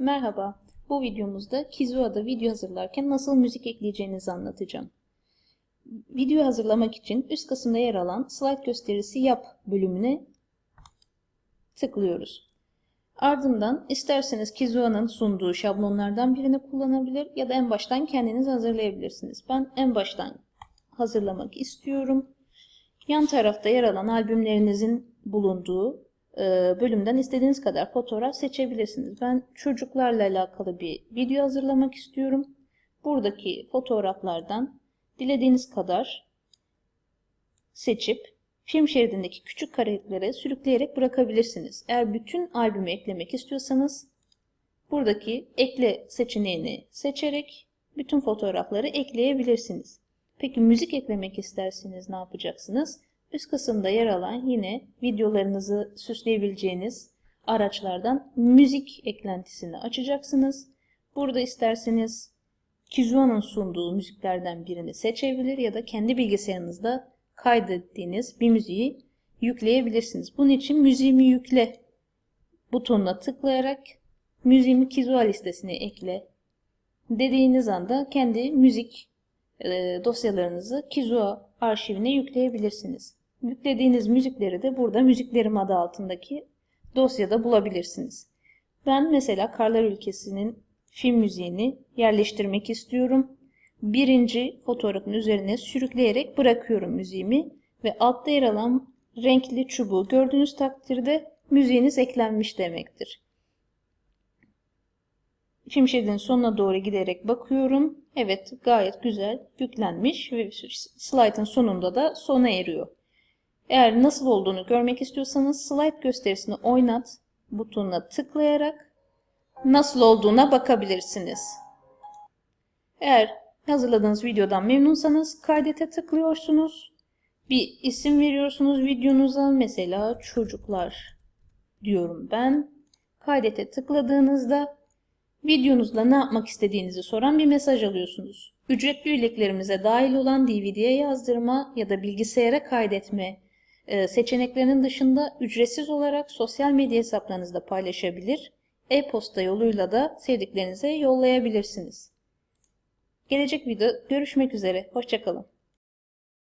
Merhaba, bu videomuzda Kizua'da video hazırlarken nasıl müzik ekleyeceğinizi anlatacağım. Video hazırlamak için üst kısımda yer alan slide gösterisi yap bölümüne tıklıyoruz. Ardından isterseniz Kizua'nın sunduğu şablonlardan birini kullanabilir ya da en baştan kendiniz hazırlayabilirsiniz. Ben en baştan hazırlamak istiyorum. Yan tarafta yer alan albümlerinizin bulunduğu bölümden istediğiniz kadar fotoğraf seçebilirsiniz. Ben çocuklarla alakalı bir video hazırlamak istiyorum. Buradaki fotoğraflardan dilediğiniz kadar seçip film şeridindeki küçük karetlere sürükleyerek bırakabilirsiniz. Eğer bütün albümü eklemek istiyorsanız buradaki ekle seçeneğini seçerek bütün fotoğrafları ekleyebilirsiniz. Peki müzik eklemek isterseniz ne yapacaksınız? Üst kısımda yer alan yine videolarınızı süsleyebileceğiniz araçlardan müzik eklentisini açacaksınız. Burada isterseniz Kizua'nın sunduğu müziklerden birini seçebilir ya da kendi bilgisayarınızda kaydettiğiniz bir müziği yükleyebilirsiniz. Bunun için müziğimi yükle butonuna tıklayarak müziğimi Kizua listesine ekle dediğiniz anda kendi müzik e, dosyalarınızı Kizua arşivine yükleyebilirsiniz. Yüklediğiniz müzikleri de burada müziklerim adı altındaki dosyada bulabilirsiniz. Ben mesela Karlar Ülkesi'nin film müziğini yerleştirmek istiyorum. Birinci fotoğrafın üzerine sürükleyerek bırakıyorum müziğimi ve altta yer alan renkli çubuğu gördüğünüz takdirde müziğiniz eklenmiş demektir. Film şeridinin sonuna doğru giderek bakıyorum. Evet gayet güzel yüklenmiş ve slaytın sonunda da sona eriyor. Eğer nasıl olduğunu görmek istiyorsanız slide gösterisini oynat butonuna tıklayarak nasıl olduğuna bakabilirsiniz. Eğer hazırladığınız videodan memnunsanız kaydete tıklıyorsunuz. Bir isim veriyorsunuz videonuza. Mesela çocuklar diyorum ben. Kaydete tıkladığınızda videonuzda ne yapmak istediğinizi soran bir mesaj alıyorsunuz. Ücretli üyeliklerimize dahil olan DVD'ye yazdırma ya da bilgisayara kaydetme seçeneklerinin dışında ücretsiz olarak sosyal medya hesaplarınızda paylaşabilir, e-posta yoluyla da sevdiklerinize yollayabilirsiniz. Gelecek video görüşmek üzere, hoşçakalın.